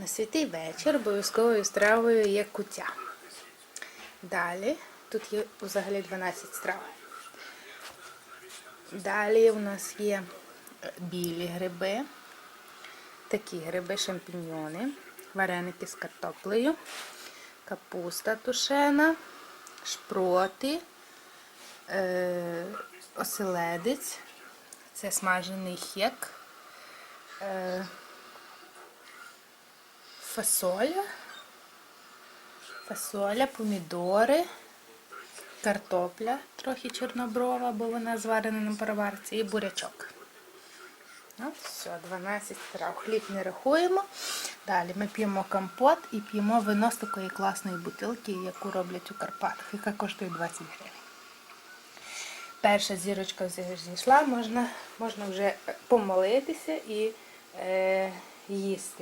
На святий вечір обов'язковою стравою є куття. Далі тут є взагалі 12 страв. Далі у нас є е, білі гриби, такі гриби шампіньйони, вареники з картоплею, капуста тушена, шпроти, е, оселедець, це смажений хек, е, фасоля, фасоля, помідори, картопля, трохи чорноброва, бо вона зварена на пароварці, і бурячок. От, все, 12 страв. Хліб не рахуємо. Далі ми п'ємо компот і п'ємо вино з такої класної бутилки, яку роблять у Карпатах, яка коштує 20 гривень. Перша зірочка зійшла, можна, можна вже помолитися і е, їсти.